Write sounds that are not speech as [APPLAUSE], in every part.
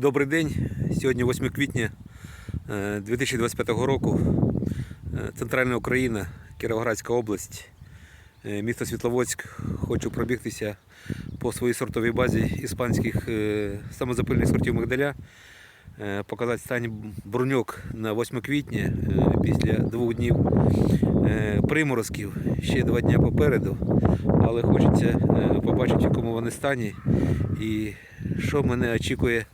Добрий день. Сьогодні 8 квітня е, 2025 року. Е, Центральна Україна, Кіровоградська область, е, місто Світловодськ. Хочу пробігтися по своїй сортовій базі іспанських е, самозапильних сортів мигдаля. Е, Показати стан бруньок на 8 квітня е, після двох днів е, приморозків. Ще два дні попереду. Але хочеться е, побачити, в якому вони стані і що мене очікує е,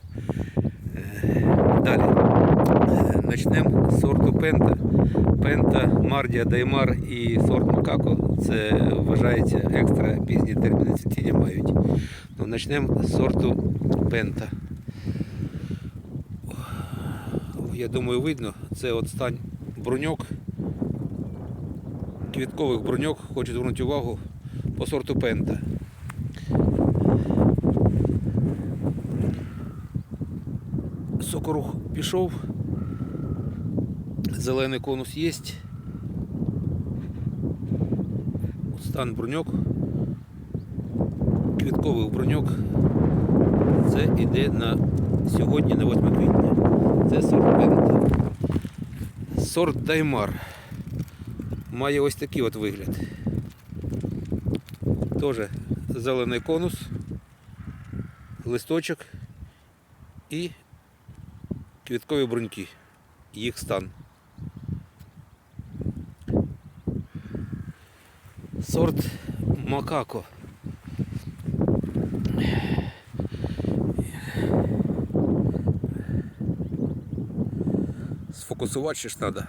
далі. Е, Начнемо з сорту Пента. Пента, Мардія, Даймар і сорт Макако. Це вважається екстра пізні терміни цвітіння мають. Ну, Начнемо з сорту Пента. Я думаю, видно, це стань бруньок. Квіткових бруньок хочу звернути увагу по сорту Пента. Сокорух пішов. Зелений конус є. Стан бруньок. Квіткових бруньок. Це йде на сьогодні на 8 квітня. Це сорт Сорт Даймар. Має ось такий от вигляд. Теж зелений конус, листочок і квіткові бруньки. Їх стан. Сорт Макако. Сфокусувати ще ж треба,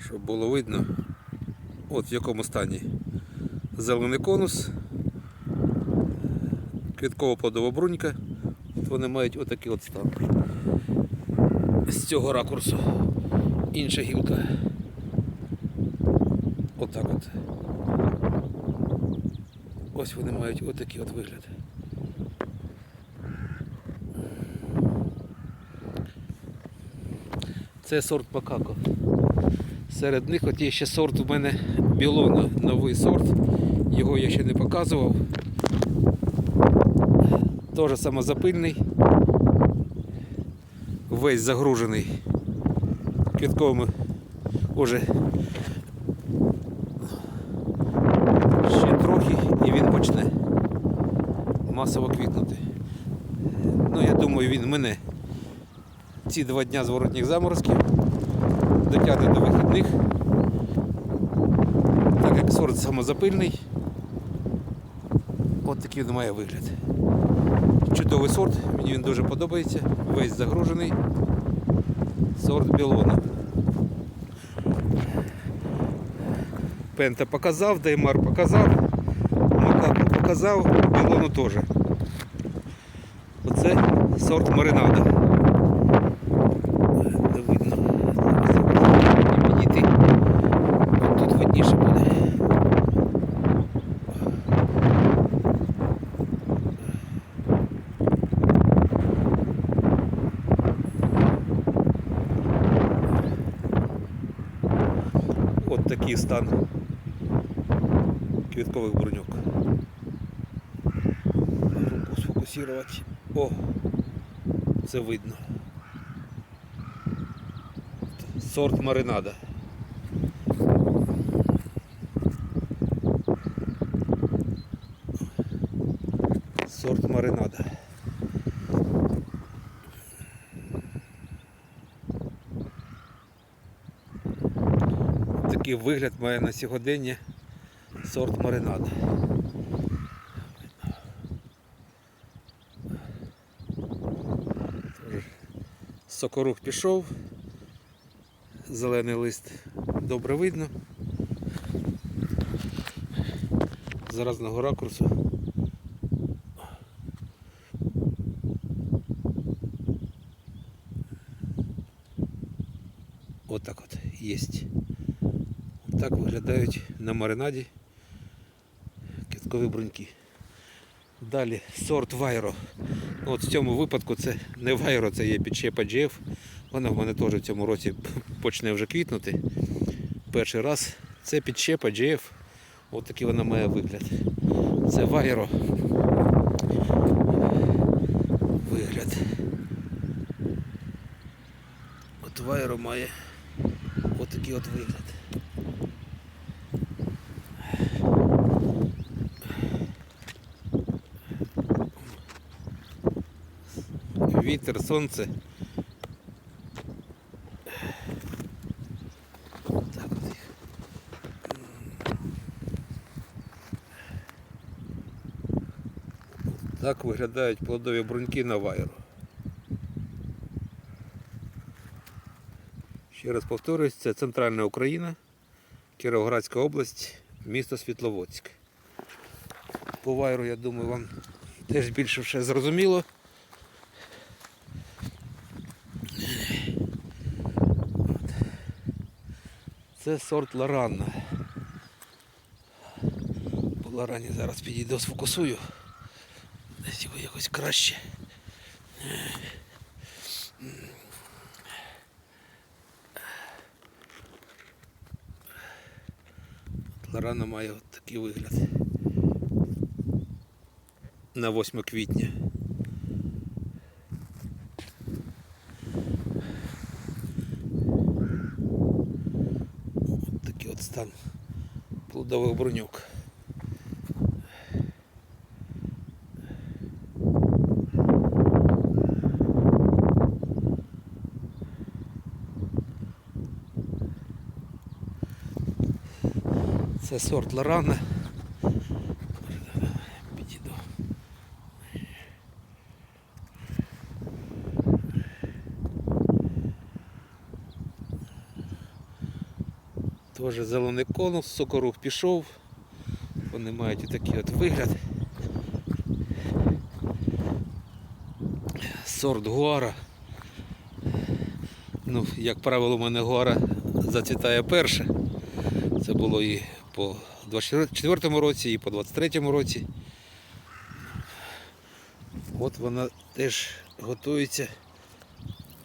щоб було видно, от в якому стані зелений конус, квіткова плодова брунька. От вони мають отакий от стан. З цього ракурсу. Інша гілка. Отак от. Ось вони мають отакий от вигляд. Це сорт Макако. Серед них от є ще сорт у мене Білона, новий сорт. Його я ще не показував. Теж самозапильний. Весь загружений квітковими уже ще трохи і він почне масово квітнути. Ну, я думаю, він мене ці два дня зворотніх заморозків дотягне до вихідних, так як сорт самозапильний. От такий він має вигляд. Чудовий сорт, мені він дуже подобається, весь загружений. Сорт білона. Пента показав, Даймар показав, Макаку показав, білону теж. Оце сорт маринада. Не видно. Підійти. От Тут видніше буде. От такий стан квіткових бруньок. Руку сфокусувати. О, це видно. Сорт маринада. Сорт маринада. Такий вигляд має на сьогодення сорт маринада. Тож, Сокорух пішов, зелений лист добре видно. З разного ракурсу. Отак от єсть. Так виглядають на маринаді кісткові бруньки. Далі сорт Вайро. От в цьому випадку це не Вайро, це є підчепа GF. Вона в мене теж в цьому році [LAUGHS] почне вже квітнути. Перший раз це підчепа GF. От такий вона має вигляд. Це Вайро. Вигляд. От вайро має отакий от вигляд. Вітер, сонце. Так виглядають плодові бруньки на вайру. Ще раз повторюсь, це центральна Україна, Кіровоградська область, місто Світловодськ. По вайру, я думаю, вам теж більше все зрозуміло. Це сорт Ларанна. По Ларані зараз підійду, сфокусую. Десь його якось краще. Ларана має от такий вигляд. На 8 квітня. От стан плодових бруньок. Це сорт Лорана. Підійду. Теж зелений конус, сокорух пішов. Вони мають такий от вигляд. Сорт гуара. Ну, як правило, у мене гуара зацвітає перше. Це було і по 24 році, і по 23 році. От вона теж готується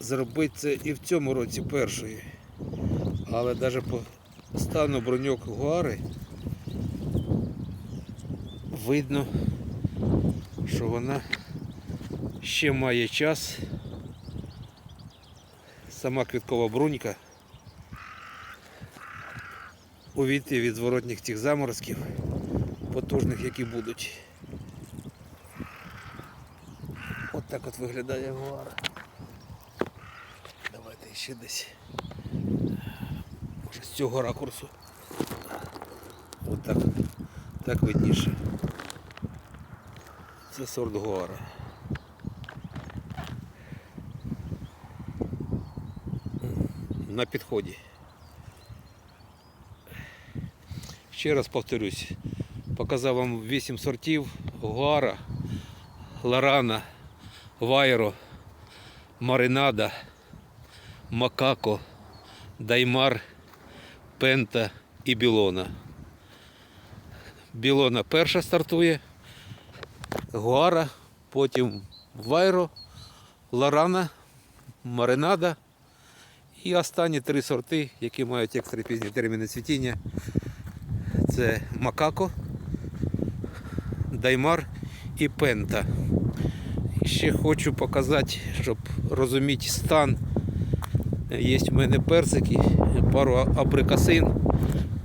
зробити це і в цьому році першою. Але навіть по стану броньок гуари видно, що вона ще має час. Сама квіткова брунька увійти від зворотніх цих заморозків, потужних, які будуть. От так от виглядає гуара. Давайте ще десь. Цього ракурсу. От так, видніше. Це сорт гуара. На підході. Ще раз повторюсь, показав вам 8 сортів гуара, ларана, вайро, маринада, макако, даймар, пента і білона. Білона перша стартує, гуара, потім вайро, ларана, маринада і останні три сорти, які мають екстра пізні терміни цвітіння. Це макако, даймар і пента. Ще хочу показати, щоб розуміти стан. Є в мене персики, пару абрикосин.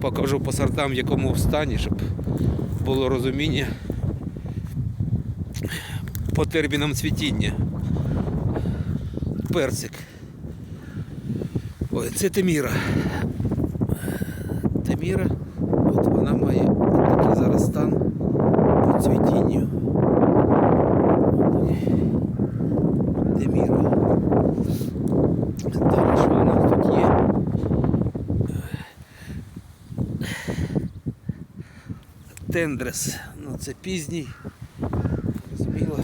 Покажу по сортам, в якому стані, щоб було розуміння по термінам цвітіння. Персик. Ой, це Теміра. Теміра. От вона має такий зараз стан по цвітінню. Деміра. Далі що у нас тут є? Тендрес. Ну це пізній. Зрозуміло.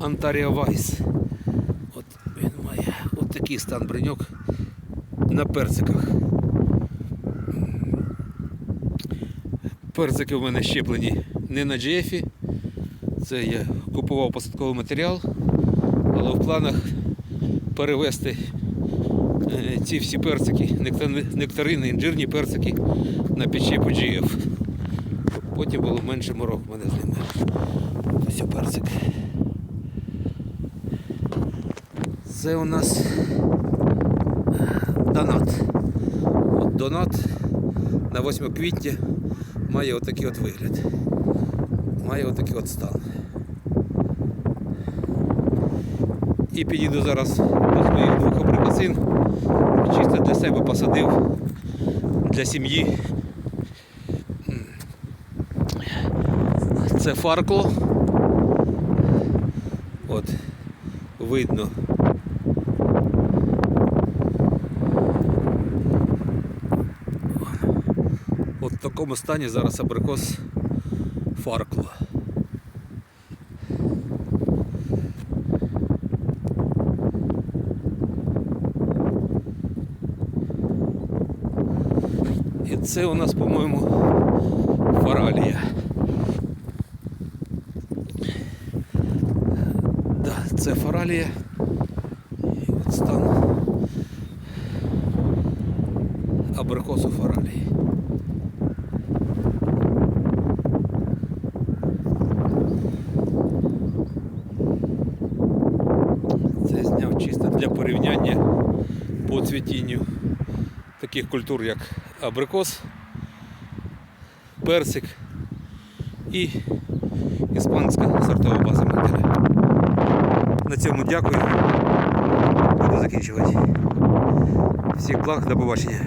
Антаріо Вайс. От він має от такий стан бриньок на персиках. Персики в мене щеплені не на GF. Це я купував посадковий матеріал, але в планах перевести ці всі персики, нектарини, інжирні персики на підщепу GF. Потім було менше морок в мене з ними. Ось персик. Це у нас донат. От донат на 8 квітня має отакий от вигляд. Має отакий от стан. І підійду зараз до своїх двох абрикосин. Чисто для себе посадив для сім'ї. Це фаркло. От, видно. От в такому стані зараз абрикос фаркло. І це у нас, по-моєму, фаралія. Да, це фаралія. І от стан абрикосу фаралії. Це зняв чисто для порівняння по цвітінню таких культур, як абрикос, персик і іспанська сортова база мантеля. На цьому дякую. Буду закінчувати. Всіх благ, до побачення.